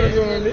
చూడండి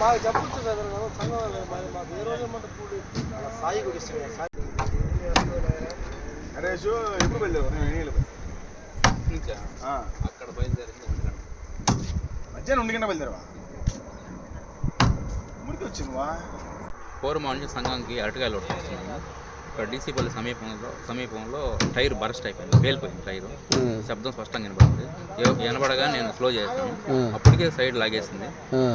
మాకు చెప్పచ్చు కదా సంఘం మాకు ఏ రోజు ఏమంటే కూడి సాయి కూడా ఇస్తుంది సాయి. నరేష్ ఎప్పుడు నుంచా? అక్కడ బయలుదేరింది మధ్యాహ్నం ఒంటి గంట బయలుదేరవా? మురికి వచ్చిందివా? పూర్వమాన్యం సంఘానికి అరటికాయలు వస్తున్నాము ఇక్కడ డీసీపల్లి సమీపంలో సమీపంలో టైర్ బరస్ట్ అయిపోయింది పేలిపోయింది టైరు. శబ్దం స్పష్టంగా వినబడింది ఎ- వినబడగా నేను స్లో చేశాను అప్పటికే సైడ్ లాగేసింది.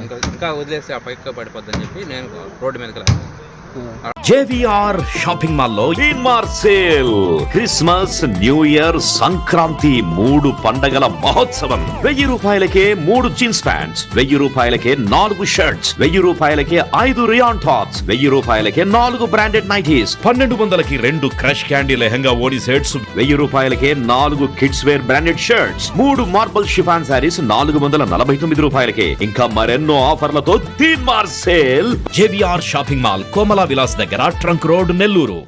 ఇంకా ఇంకా వదిలేసి ఆ పైకి పడిపోద్దని చెప్పి నేను రోడ్డు మీదకి లాగాను జేవిఆర్ షాపింగ్ మాల్లో Teenmaar sale Christmas new year Sankranti మూడు పండగల మహోత్సవం. వెయ్యి రూపాయలకే మూడు జీన్స్ ప్యాంట్స్ వెయ్యి రూపాయలకే నాలుగు షర్ట్స్ వెయ్యి రూపాయలకే ఐదు రియాన్ టాప్స్ వెయ్యి రూపాయలకే నాలుగు బ్రాండెడ్ నైటీస్ పన్నెండు వందలకి రెండు క్రష్ క్యాండీ లెహంగా ఓడి సెట్స్ వెయ్యి రూపాయలకే నాలుగు కిడ్స్ వేర్ బ్రాండెడ్ షర్ట్స్ మూడు మార్బల్ షిఫాన్ శారీస్ నాలుగు వందల నలభై తొమ్మిది రూపాయలకే. ఇంకా మరెన్నో ఆఫర్లతో Teenmaar sale. JVR shopping mall Komala Vilas దగ్గర. Trunk road Nellore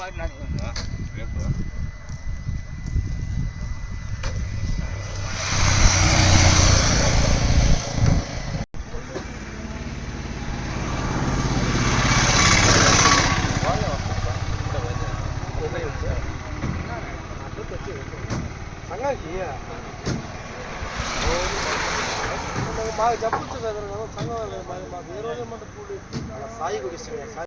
말이 나니. 아, 그랬구나. 장난기야. 들어가는 상관없는 말, 막 여러 점만 더 불리. 사이고 있으면